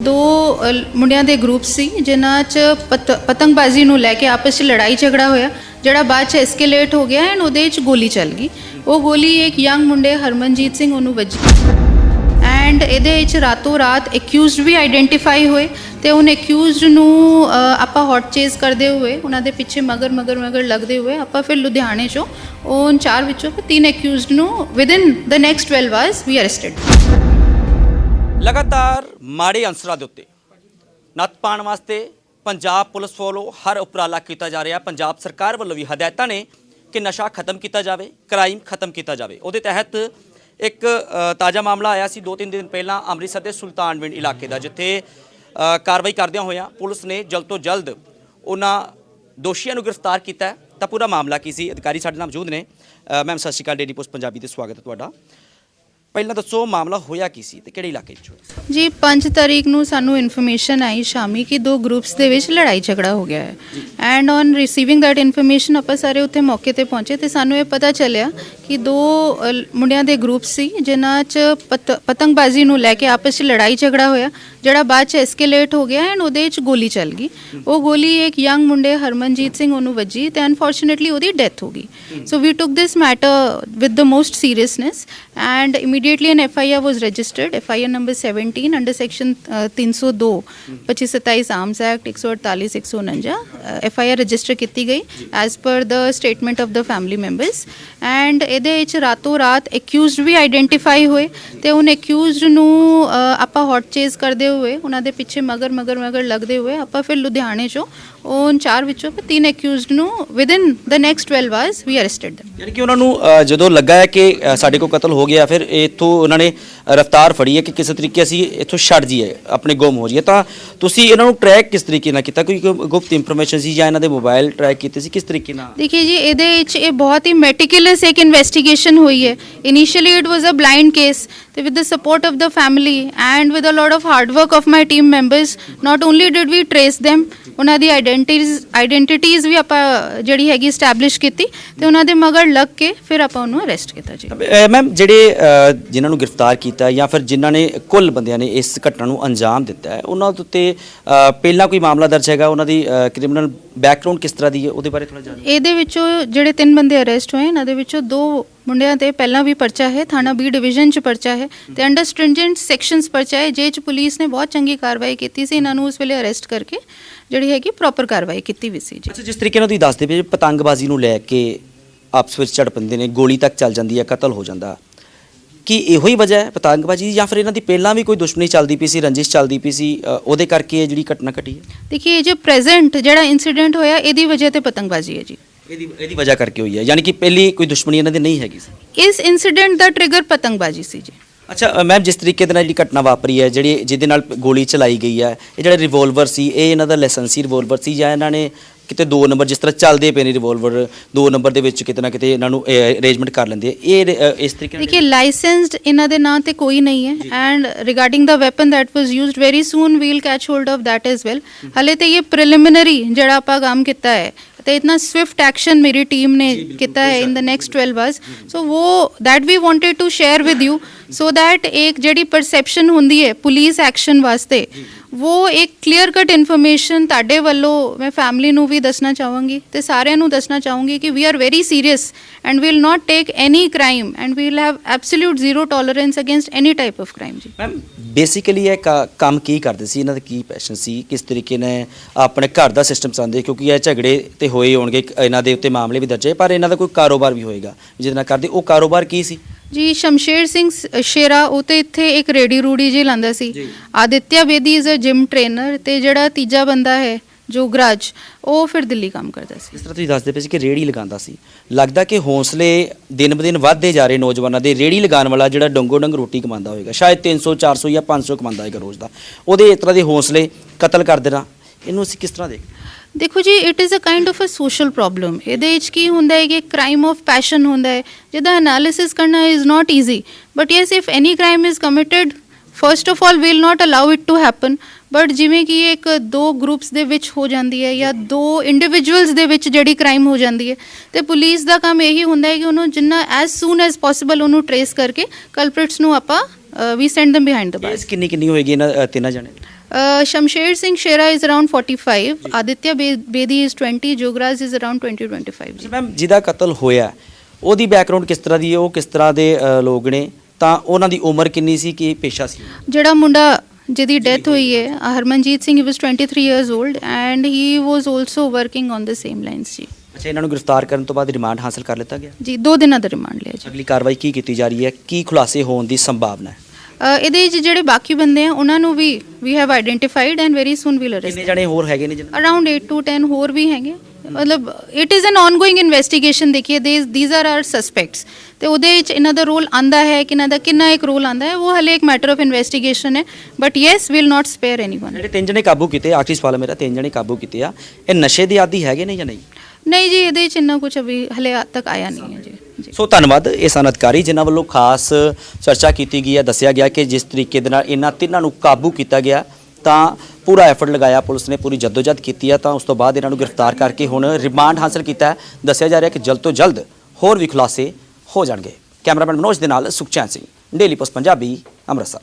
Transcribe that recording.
ਦੋ ਅ, ਮੁੰਡਿਆਂ ਦੇ ਗਰੁੱਪ ਸੀ ਜਿਨ੍ਹਾਂ 'ਚ ਪਤ- ਪਤੰਗਬਾਜ਼ੀ ਨੂੰ ਲੈ ਕੇ ਆਪਸ 'ਚ ਲੜਾਈ ਝਗੜਾ ਹੋਇਆ ਜਿਹੜਾ ਬਾਅਦ 'ਚ ਐਸਕੇਲੇਟ ਹੋ ਗਿਆ ਐਂਡ ਉਹਦੇ 'ਚ ਗੋਲੀ ਚੱਲ ਗਈ। ਉਹ ਗੋਲੀ ਇੱਕ ਯੰਗ ਮੁੰਡੇ ਹਰਮਨਜੀਤ ਸਿੰਘ ਉਹਨੂੰ ਵੱਜੀ ਐਂਡ ਇਹਦੇ ਵਿੱਚ ਰਾਤੋਂ ਰਾਤ ਅਕਿਊਜ਼ਡ ਵੀ ਆਈਡੈਂਟੀਫਾਈ ਹੋਏ ਤੇ ਉਹਨ ਅਕਿਊਜ਼ਡ ਨੂੰ ਅ, ਆਪਾਂ ਹੌਟ ਚੇਸ ਕਰਦੇ ਹੋਏ ਉਹਨਾਂ ਦੇ ਪਿੱਛੇ ਮਗਰ ਮਗਰ ਮਗਰ ਲੱਗਦੇ ਹੋਏ ਆਪਾਂ ਫਿਰ ਲੁਧਿਆਣੇ 'ਚੋਂ ਉਹ ਚਾਰ ਵਿੱਚੋਂ ਤਿੰਨ ਅਕਿਊਜ਼ਡ ਨੂੰ within the next 12 hours we arrested ਲਗਾਤਾਰ ਮਾੜੇ ਅੰਸਰਾਂ ਦੇ ਉੱਤੇ ਨੱਤ ਪਾਉਣ ਵਾਸਤੇ ਪੰਜਾਬ ਪੁਲਿਸ ਵੱਲੋਂ ਹਰ ਉਪਰਾਲਾ ਕੀਤਾ ਜਾ ਰਿਹਾ। ਪੰਜਾਬ ਸਰਕਾਰ ਵੱਲੋਂ ਵੀ ਹਦਾਇਤਾਂ ਨੇ ਕਿ ਨਸ਼ਾ ਖਤਮ ਕੀਤਾ ਜਾਵੇ, ਕ੍ਰਾਈਮ ਖਤਮ ਕੀਤਾ ਜਾਵੇ। ਉਹਦੇ ਤਹਿਤ ਇੱਕ ਤਾਜ਼ਾ ਮਾਮਲਾ ਆਇਆ ਸੀ ਦੋ ਤਿੰਨ ਦਿਨ ਪਹਿਲਾਂ ਅੰਮ੍ਰਿਤਸਰ ਦੇ ਸੁਲਤਾਨਵਿੰਡ ਇਲਾਕੇ ਦਾ, ਜਿੱਥੇ ਕਾਰਵਾਈ ਕਰਦਿਆਂ ਹੋਇਆਂ ਪੁਲਿਸ ਨੇ ਜਲਦ ਤੋਂ ਜਲਦ ਉਹਨਾਂ ਦੋਸ਼ੀਆਂ ਨੂੰ ਗ੍ਰਿਫਤਾਰ ਕੀਤਾ ਤਾਂ ਪੂਰਾ ਮਾਮਲਾ ਕੀ ਸੀ? ਅਧਿਕਾਰੀ ਸਾਡੇ ਨਾਲ ਮੌਜੂਦ ਨੇ। ਮੈਮ, ਸਤਿ ਸ਼੍ਰੀ ਅਕਾਲ, ਡੇਲੀ ਪੋਸਟ ਪੰਜਾਬੀ ਤੇ ਸਵਾਗਤ ਹੈ ਤੁਹਾਡਾ। ਪਹਿਲਾਂ ਦੱਸੋ ਮਾਮਲਾ ਹੋਇਆ ਕੀ ਸੀ ਤੇ ਕਿਹੜੇ ਇਲਾਕੇ 'ਚ? ਹੋਇਆ ਜੀ 5 ਤਾਰੀਖ ਨੂੰ ਸਾਨੂੰ ਇਨਫੋਰਮੇਸ਼ਨ ਆਈ ਸ਼ਾਮੀ ਕਿ ਦੋ ਗਰੁੱਪਸ ਦੇ ਵਿੱਚ ਲੜਾਈ ਝਗੜਾ ਹੋ ਗਿਆ ਹੈ। And on receiving that information ਆਪਾਂ ਸਾਰੇ ਉੱਥੇ ਮੌਕੇ ਤੇ ਪਹੁੰਚੇ ਤੇ ਸਾਨੂੰ ਇਹ ਪਤਾ ਚੱਲਿਆ ਕਿ ਦੋ ਅ, ਮੁੰਡਿਆਂ ਦੇ ਗਰੁੱਪ ਸੀ ਜਿਨ੍ਹਾਂ 'ਚ ਪਤ- ਪਤੰਗਬਾਜ਼ੀ ਨੂੰ ਲੈ ਕੇ ਆਪਸ 'ਚ ਲੜਾਈ ਝਗੜਾ ਹੋਇਆ ਜਿਹੜਾ ਬਾਅਦ 'ਚ ਐਸਕੇਲੇਟ ਹੋ ਗਿਆ ਐਂਡ ਉਹਦੇ 'ਚ ਗੋਲੀ ਚੱਲ ਗਈ। ਉਹ ਗੋਲੀ ਇੱਕ ਯੰਗ ਮੁੰਡੇ ਹਰਮਨਜੀਤ ਸਿੰਘ ਉਹਨੂੰ ਵੱਜੀ ਤੇ ਅਨਫੋਰਚੂਨੇਟਲੀ ਉਹਦੀ ਡੈਥ ਹੋ ਗਈ। So we took this matter with the most seriousness and immediately an FIR was registered FIR number 17 under section uh, 302 2527 arms act 148 149 FIR register ਕੀਤੀ ਗਈ as per the statement of the family members and ਇਹਦੇ ਵਿੱਚ ਰਾਤੋਂ ਰਾਤ accused ਵੀ identify ਹੋਏ ਤੇ ਉਹਨ accused ਨੂੰ ਅ, ਆਪਾਂ ਹੌਟ ਚੇਸ ਕਰਦੇ ਹੋਏ ਉਹਨਾਂ ਦੇ ਪਿੱਛੇ ਮਗਰ ਮਗਰ ਮਗਰ ਲੱਗਦੇ ਹੋਏ ਆਪਾਂ ਫਿਰ ਲੁਧਿਆਣੇ ਚੋਂ ਉਹ ਚਾਰ ਵਿੱਚੋਂ ਫਿਰ ਤਿੰਨ ਅਕਿਊਜ਼ਡ ਨੂੰ within the next 12 hours we arrested them ਯਾਨੀ ਕਿ ਉਹਨਾਂ ਨੂੰ ਅ, ਜਦੋਂ ਲੱਗਾ ਹੈ ਕਿ ਅ, ਸਾਡੇ ਕੋਲ ਕਤਲ ਹੋ ਗਿਆ ਫਿਰ ਇੱਥੋਂ ਉਹਨਾਂ ਨੇ ਰਫਤਾਰ ਫੜੀ ਹੈ ਕਿ ਕਿਸੇ ਤਰੀਕੇ ਅਸੀਂ ਇੱਥੋਂ ਛੱਡ ਜਾਈਏ, ਆਪਣੇ ਗੁੰਮ ਹੋ ਜਾਈਏ। ਤਾਂ ਤੁਸੀਂ ਇਹਨਾਂ ਨੂੰ ਟਰੈਕ ਕਿਸ ਤਰੀਕੇ ਨਾਲ ਕੀਤਾ? ਕੋਈ ਗੁਪਤ ਇਨਫੋਰਮੇਸ਼ਨ ਸੀ ਜਾਂ ਇਹਨਾਂ ਦੇ ਮੋਬਾਈਲ ਟਰੈਕ ਕੀਤੇ ਸੀ? ਕਿਸ ਤਰੀਕੇ ਨਾਲ? ਦੇਖਿਏ ਜੀ, ਇਹਦੇ ਵਿੱਚ ਇਹ ਬਹੁਤ ਹੀ ਮੈਟੀਕੁਲਸ ਇੱਕ ਇਨਵੈਸਟੀਗੇਸ਼ਨ ਹੋਈ ਹੈ। Initially it was a blind case ਤੇ with the support of the family and with a lot of hard work of my team members not only did we trace them ਉਹਨਾਂ ਦੀ ਆਇਡੈਂਟੀਜ਼ ਆਇਡੈਂਟੀਟੀਜ਼ ਵੀ ਆਪਾਂ ਜਿਹੜੀ ਹੈਗੀ ਸਟੈਬਲਿਸ਼ ਕੀਤੀ ਤੇ ਉਹਨਾਂ ਦੇ ਮਗਰ ਲੱਗ ਕੇ ਫਿਰ ਆਪਾਂ ਉਹਨੂੰ ਅਰੈਸਟ ਕੀਤਾ ਜੀ। ਮੈਮ ਜਿਹੜੇ ਜਿਨ੍ਹਾਂ ਨੂੰ ਗ੍ਰਿਫਤਾਰ ਕੀਤਾ ਜਾਂ ਫਿਰ ਜਿਨ੍ਹਾਂ ਨੇ ਕੁੱਲ ਬੰਦਿਆਂ ਨੇ ਇਸ ਘਟਨਾ ਨੂੰ ਅੰਜਾਮ ਦਿੱਤਾ ਹੈ ਉਹਨਾਂ ਦੇ ਉੱਤੇ ਪਹਿਲਾਂ ਕੋਈ ਮਾਮਲਾ ਦਰਜ ਹੈਗਾ? ਉਹਨਾਂ ਦੀ ਕ੍ਰਿਮੀਨਲ ਬੈਕਗ੍ਰਾਉਂਡ ਕਿਸ ਤਰ੍ਹਾਂ ਦੀ ਹੈ? ਉਹਦੇ ਬਾਰੇ ਥੋੜਾ ਜਾਣੋ। ਇਹਦੇ ਵਿੱਚੋਂ ਜਿਹੜੇ ਤਿੰਨ ਬੰਦੇ ਅਰੈਸਟ ਹੋਏ ਇਹਨਾਂ ਦੇ ਵਿੱਚੋਂ ਦੋ ਮੁੰਡਿਆਂ ਤੇ ਪਹਿਲਾਂ ਵੀ ਪਰਚਾ ਹੈ ਥਾਣਾ ਬੀ ਡਿਵੀਜ਼ਨ 'ਚ ਪਰਚਾ ਹੈ ਤੇ ਅੰਡਰ ਸਟ੍ਰਿੰਜੈਂਟ ਸੈਕਸ਼ਨਸ ਪਰਚਾ ਹੈ ਜੇ 'ਚ ਪੁਲਿਸ ਨੇ ਬਹੁਤ ਚੰਗੀ ਕਾਰਵਾਈ ਕੀਤੀ ਸੀ ਇਹਨਾਂ ਨੂੰ ਉਸ ਵੇਲੇ ਅਰੈਸਟ ਕਰਕੇ ਜਿਹੜੀ ਹੈਗੀ ਪ੍ਰੋਪਰ ਕਾਰਵਾਈ ਕੀਤੀ ਵੀ ਸੀ ਜੀ। ਅੱਛਾ ਜਿਸ ਤਰੀਕੇ ਨਾਲ ਤੁਸੀਂ ਦੱਸਦੇ ਪਏ ਪਤੰਗਬਾਜ਼ੀ ਨੂੰ ਲੈ ਕੇ ਆਪਸ ਵਿੱਚ ਝੜ ਪੈਂਦੇ ਨੇ ਗੋਲੀ ਤੱਕ ਚੱਲ ਜਾਂਦੀ ਹੈ ਕਤਲ ਹੋ ਜਾਂਦਾ ਕਿ ਇਹੋ ਹੀ ਵਜ੍ਹਾ ਹੈ ਪਤੰਗਬਾਜ਼ੀ ਜਾਂ ਫਿਰ ਇਹਨਾਂ ਦੀ ਪਹਿਲਾਂ ਵੀ ਕੋਈ ਦੁਸ਼ਮਣੀ ਚੱਲਦੀ ਪਈ ਸੀ ਰੰਜਿਸ਼ ਚੱਲਦੀ ਪਈ ਸੀ ਉਹਦੇ ਕਰਕੇ ਇਹ ਜਿਹੜੀ ਘਟਨਾ ਘਟੀ ਹੈ? ਦੇਖिए ਇਹ ਜੋ ਪ੍ਰੈਜ਼ੈਂਟ ਜਿਹੜਾ ਇਨਸੀਡੈਂਟ ਹੋਇਆ ਇਹਦੀ ਵਜ੍ਹਾ ਤੇ ਪਤੰਗਬਾਜ਼ੀ ਹੈ ਜੀ। ਇਹਦੀ ਇਹਦੀ ਵਜ੍ਹਾ ਕਰਕੇ ਹੋਈ ਹੈ? ਯਾਨੀ ਕਿ ਪਹਿਲੀ ਕੋਈ ਦੁਸ਼ਮਣੀ ਇਹਨਾਂ ਦੀ ਨਹੀਂ ਹੈਗੀ ਸੀ? ਇਸ ਇਨਸੀਡੈਂਟ ਦਾ ਟ੍ਰਿਗਰ ਪਤੰਗਬਾਜ਼ੀ ਸੀ ਜੀ। ਅੱਛਾ ਮੈਮ ਜਿਸ ਤਰੀਕੇ ਦੇ ਨਾਲ ਜਿਹੜੀ ਘਟਨਾ ਵਾਪਰੀ ਹੈ ਜਿਹੜੀ ਜਿਹਦੇ ਨਾਲ ਗੋਲੀ ਚਲਾਈ ਗਈ ਹੈ ਇਹ ਜਿਹੜਾ ਰਿਵੋਲਵਰ ਸੀ ਇਹ ਇਹਨਾਂ ਦਾ ਲਾਇਸੈਂਸੀ ਰਿਵੋਲਵਰ ਸੀ ਜਾਂ ਇਹਨਾਂ ਨੇ ਕਿਤੇ 2 ਨੰਬਰ ਜਿਸ ਤਰ੍ਹਾਂ ਚੱਲਦੇ ਪਏ ਨੇ ਰਿਵੋਲਵਰ 2 ਨੰਬਰ ਦੇ ਵਿੱਚ ਕਿਤੇ ਨਾ ਕਿਤੇ ਇਹਨਾਂ ਨੂੰ ਅਰੇਂਜਮੈਂਟ ਕਰ ਲੈਂਦੇ ਇਹ ਇਸ ਤਰੀਕੇ ਨਾਲ ਦੇਖਿਏ ਲਾਇਸੈਂਸਡ ਇਹਨਾਂ ਦੇ ਨਾਂ ਤੇ ਕੋਈ ਨਹੀਂ ਹੈ and regarding the weapon that was used very soon we will catch hold of that as well ਹਲੇ ਤੇ ਇਹ ਪ੍ਰੀਲਿਮਿਨਰੀ ਜਿਹੜਾ ਆਪਾਂ ਕੰਮ ਕੀਤਾ ਹੈ ਤੇ ਇਤਨਾ ਸਵਿਫਟ ਐਕਸ਼ਨ ਮੇਰੀ ਟੀਮ ਨੇ ਕੀਤਾ ਹੈ ਇਨ ਦ ਨੈਕਸਟ 12 ਆਵਰਸ ਸੋ ਉਹ that we wanted to share with you so that ਇੱਕ ਜਿਹੜੀ ਪਰਸੈਪਸ਼ਨ ਹੁੰਦੀ ਹੈ ਪੁਲਿਸ ਐਕਸ਼ਨ ਵਾਸਤੇ ਉਹ ਇੱਕ ਕਲੀਅਰ ਕਟ ਇਨਫੋਰਮੇਸ਼ਨ ਤੁਹਾਡੇ ਵੱਲੋਂ ਮੈਂ ਫੈਮਿਲੀ ਨੂੰ ਵੀ ਦੱਸਣਾ ਚਾਹਾਂਗੀ ਤੇ ਸਾਰਿਆਂ ਨੂੰ ਦੱਸਣਾ ਚਾਹੂੰਗੀ ਕਿ we are very serious and we'll not take any crime and we'll have absolute zero tolerance against any type of crime ਜੀ ਮੈਮ ਬੇਸਿਕਲੀ ਇਹ ਕੰਮ ਕੀ ਕਰਦੇ ਸੀ ਇਹਨਾਂ ਦਾ ਕੀ ਪੈਸ਼ਨ ਸੀ ਕਿਸ ਤਰੀਕੇ ਨਾਲ ਆਪਣੇ ਘਰ ਦਾ ਸਿਸਟਮ ਚਾਹੁੰਦੇ ਕਿਉਂਕਿ ਇਹ ਝਗੜੇ ਤੇ ਹੋਏ ਹੋਣਗੇ ਇਹਨਾਂ ਦੇ ਉੱਤੇ ਮਾਮਲੇ ਵੀ ਦਰਜ ਹੈ ਪਰ ਇਹਨਾਂ ਦਾ ਕੋਈ ਕਾਰੋਬਾਰ ਵੀ ਹੋਏਗਾ ਜਿਹਦੇ ਨਾਲ ਕਰਦੇ ਉਹ ਕਾਰੋਬਾਰ ਕੀ ਸੀ ਜੀ ਸ਼ਮਸ਼ੇਰ ਸਿੰਘ ਸ- ਸ਼ੇਰਾ ਉਹ ਤੇ ਇੱਥੇ ਇੱਕ ਰੇਡੀ ਰੂੜੀ ਜੀ ਲਾਂਦਾ ਸੀ। ਜੀ। Aditya Bedi is a gym trainer ਤੇ ਜਿਹੜਾ ਤੀਜਾ ਬੰਦਾ ਹੈ ਜੋ ਗਰਾਜ ਉਹ ਫਿਰ ਦਿੱਲੀ ਕੰਮ ਕਰਦਾ ਸੀ। ਜਿਸ ਤਰ੍ਹਾਂ ਤੁਸੀਂ ਦੱਸਦੇ ਪਏ ਸੀ ਕਿ ਰੇੜੀ ਲਗਾਉਂਦਾ ਸੀ। ਲੱਗਦਾ ਕਿ ਹੌਸਲੇ ਦਿਨ ਬ ਦਿਨ ਵੱਧਦੇ ਜਾ ਰਹੇ ਨੌਜਵਾਨਾਂ ਦੇ। ਰੇੜੀ ਲਗਾਉਣ ਵਾਲਾ ਜਿਹੜਾ ਡੰਗੋ ਡੰਗ ਰੋਟੀ ਕਮਾਉਂਦਾ ਹੋਏਗਾ ਸ਼ਾਇਦ 300 400 ਜਾਂ 500 ਕਮਾਉਂਦਾ ਹੋਏਗਾ ਰੋਜ਼ ਦਾ। ਉਹਦੇ ਇਸ ਤਰ੍ਹਾਂ ਦੇ ਹੌਸਲੇ ਕਤਲ ਕਰ ਦੇਣਾ। ਇਹਨੂੰ ਅਸੀਂ ਕਿਸ ਤਰ੍ਹਾਂ ਦੇਖਦੇ ਦੇਖੋ ਜੀ it is a kind of a social problem ਇਹਦੇ ਵਿੱਚ ਕੀ ਹੁੰਦਾ ਹੈ ਕਿ ਕ੍ਰਾਈਮ ਆਫ ਪੈਸ਼ਨ ਹੁੰਦਾ ਹੈ। ਜਿਹਦਾ ਐਨਾਲਿਸਿਸ ਕਰਨਾ is not easy but yes if any crime is committed first of all we'll not allow it to happen but ਜਿਵੇਂ ਕਿ ਇੱਕ ਦੋ ਗਰੁੱਪਸ ਦੇ ਵਿੱਚ ਹੋ ਜਾਂਦੀ ਹੈ ਜਾਂ ਦੋ ਇੰਡੀਵਿਜੂਅਲਸ ਦੇ ਵਿੱਚ ਜਿਹੜੀ ਕ੍ਰਾਈਮ ਹੋ ਜਾਂਦੀ ਹੈ, ਤੇ ਪੁਲਿਸ ਦਾ ਕੰਮ ਇਹੀ ਹੁੰਦਾ ਹੈ ਕਿ ਉਹਨੂੰ ਜਿੰਨਾ ਐਸ ਸੂਨ ਐਸ ਪੋਸੀਬਲ ਉਹਨੂੰ ਟਰੇਸ ਕਰਕੇ ਕਲਪ੍ਰਿਟਸ ਨੂੰ ਆਪਾਂ ਵੀ send them behind the bar ਕਿੰਨੀ ਕਿੰਨੀ ਹੋਏਗੀ ਇਹਨਾਂ ਤਿੰਨਾਂ ਜਣੇ Uh, Shamsher Singh Shera is around 45. Aditya Be- Bedi is 20. Jograj is around 20 25. ਜੀ ਮੈਮ ਜਿਹਦਾ ਕਤਲ ਹੋਇਆ ਉਹਦੀ ਬੈਕਗ੍ਰਾਉਂਡ ਕਿਸ ਤਰ੍ਹਾਂ ਦੀ ਹੈ ਉਹ ਕਿਸ ਤਰ੍ਹਾਂ ਦੇ ਅ, ਲੋਕ ਨੇ? ਤਾਂ ਉਹਨਾਂ ਦੀ ਉਮਰ ਕਿੰਨੀ ਸੀ ਕੀ ਪੇਸ਼ਾ ਸੀ? ਜਿਹੜਾ ਮੁੰਡਾ ਜਿਹਦੀ ਡੈਥ ਹੋਈ ਹੈ ਅ, Harmanjit Singh he was 23 years old and he was also working on the same lines ਜੀ ਅੱਛਾ ਇਹਨਾਂ ਨੂੰ ਗ੍ਰਿਫਤਾਰ ਕਰਨ ਤੋਂ ਬਾਅਦ ਰਿਮਾਂਡ ਹਾਸਲ ਕਰ ਲਿੱਤਾ ਗਿਆ? ਜੀ ਦੋ ਦਿਨਾਂ ਦਾ ਰਿਮਾਂਡ ਲਿਆ ਜੀ ਅਗਲੀ ਕਾਰਵਾਈ ਕੀ ਕੀਤੀ ਜਾ ਰਹੀ ਹੈ? ਕੀ ਖੁਲਾਸੇ ਹੋਣ ਦੀ ਸੰਭਾਵਨਾ ਹੈ? ਇਹਦੇ ਵਿੱਚ ਜਿਹੜੇ ਬਾਕੀ ਬੰਦੇ ਆ ਉਹਨਾਂ ਨੂੰ we we have identified and very soon will ਕਿੰਨੇ ਅਰੈਸਟ ਜਣੇ ਹੋਰ ਹੈਗੇ ਨੇ ਜਿਹਨਾਂ ਅਰਾਊਂਡ 8 ਟੂ 10 ਹੋਰ ਵੀ ਹੈਗੇ ਮਤਲਬ it is an ongoing investigation ਦੇਖੀਏ ਥੀਸ ਆਰ ਆਰ ਸਸਪੈਕਟਸ ਤੇ ਉਹਦੇ ਵਿੱਚ ਇਹਨਾਂ ਦਾ ਰੋਲ ਆਂਦਾ ਹੈ ਕਿ ਇਹਨਾਂ ਦਾ ਕਿੰਨਾ ਇੱਕ ਰੋਲ ਆਂਦਾ ਹੈ ਉਹ ਹਲੇ ਇੱਕ ਮੈਟਰ ਆਫ ਇਨਵੈਸਟੀਗੇਸ਼ਨ ਹੈ। But yes will not spare anyone ਜਿਹੜੇ ਤਿੰਨ ਜਣੇ ਕਾਬੂ ਕੀਤੇ ਆਖਰੀ ਸਵਾਲ ਮੇਰਾ ਤਿੰਨ ਜਣੇ ਕਾਬੂ ਕੀਤੇ ਆ। ਇਹ ਨਸ਼ੇ ਦੇ ਆਦੀ ਹੈਗੇ ਨੇ ਜਾਂ ਨਹੀਂ? ਨਹੀਂ ਜੀ ਇਹਦੇ ਵਿੱਚ ਇੰਨਾ ਕੁਝ ਅਭੀ ਹਲੇ ਤੱਕ ਆਇਆ ਨਹੀਂ ਹੈ ਸੋ ਧੰਨਵਾਦ ਇਹ ਸਨ ਅਧਿਕਾਰੀ ਜਿਨ੍ਹਾਂ ਵੱਲੋਂ ਖਾਸ ਚਰਚਾ ਕੀਤੀ ਗਈ ਹੈ। ਦੱਸਿਆ ਗਿਆ ਕਿ ਜਿਸ ਤਰੀਕੇ ਦੇ ਨਾਲ ਇਹਨਾਂ ਤਿੰਨਾਂ ਨੂੰ ਕਾਬੂ ਕੀਤਾ ਗਿਆ, ਤਾਂ ਪੂਰਾ ਐਫਰਟ ਲਗਾਇਆ ਪੁਲਿਸ ਨੇ, ਪੂਰੀ ਜਦੋਜਹਿਦ ਕੀਤੀ ਹੈ, ਤਾਂ ਉਸ ਤੋਂ ਬਾਅਦ ਇਹਨਾਂ ਨੂੰ ਗ੍ਰਿਫਤਾਰ ਕਰਕੇ ਹੁਣ ਰਿਮਾਂਡ ਹਾਸਲ ਕੀਤਾ ਦੱਸਿਆ ਜਾ ਰਿਹਾ ਕਿ ਜਲਦ ਤੋਂ ਜਲਦ ਹੋਰ ਵੀ ਖੁਲਾਸੇ ਹੋ ਜਾਣਗੇ। ਕੈਮਰਾਮੈਨ ਮਨੋਜ ਦੇ ਨਾਲ ਸੁਖਚੈਨ ਸਿੰਘ, ਡੇਲੀ ਪੋਸਟ ਪੰਜਾਬੀ, ਅੰਮ੍ਰਿਤਸਰ।